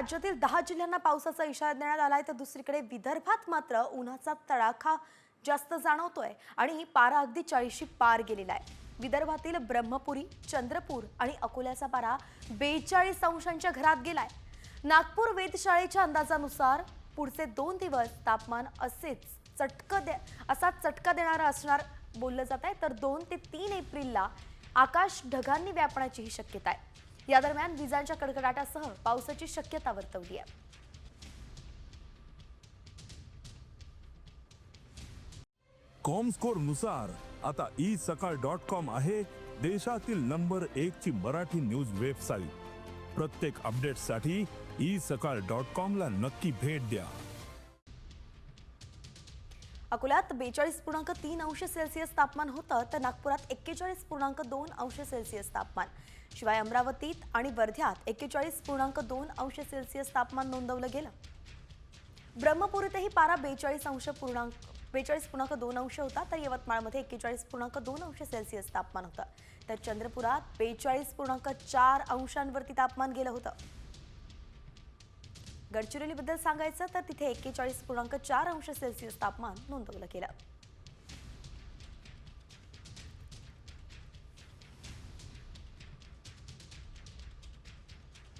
राज्यातील दहा जिल्ह्यांना पावसाचा इशारा देण्यात आलाय. तर दुसरीकडे विदर्भात मात्र उन्हाचा तडाखा जास्त जाणवतोय आणि पारा अगदी चाळीशी पार गेलेला आहे. विदर्भातील ब्रह्मपुरी चंद्रपूर आणि अकोल्याचा पारा बेचाळीस अंशांच्या घरात गेलाय. नागपूर वेधशाळेच्या अंदाजानुसार पुढचे दोन दिवस तापमान असेच चटकं दे असा चटका देणारा असणार बोललं जात आहे. तर दोन ते तीन एप्रिलला आकाश ढगांनी व्यापण्याचीही शक्यता आहे. या दरम्यान विजांच्या कडकडाटासह पावसाची शक्यता वर्तवली आहे. कॉमस्कोरनुसार आता ई सकाळ डॉट कॉम आहे देशातील नंबर एक ची मराठी न्यूज वेबसाईट प्रत्येक अपडेटसाठी ई सकाळ डॉट कॉम ला नक्की भेट द्या. अकोल्यात बेचाळीस पूर्णांक तीन अंश सेल्सिअस तापमान होतं तर नागपुरात एक्केचाळीस पूर्णांक दोन अंश सेल्सिअस तापमान. शिवाय अमरावतीत आणि वर्ध्यात एक्केचाळीस पूर्णांक दोन अंश सेल्सिअस तापमान नोंदवलं गेलं. ब्रह्मपुरीतही पारा बेचाळीस अंश पूर्णांक बेचाळीस पूर्णांक दोन अंश होता तर यवतमाळमध्ये एक्केचाळीस पूर्णांक दोन अंश सेल्सिअस तापमान होतं. तर चंद्रपुरात बेचाळीस पूर्णांक चार अंशांवरती तापमान गेलं होतं. गडचिरोलीबद्दल सांगायचं तर तिथे एक्केचाळीस पूर्णांक चार अंश सेल्सिअस तापमान नोंदवलं गेलं.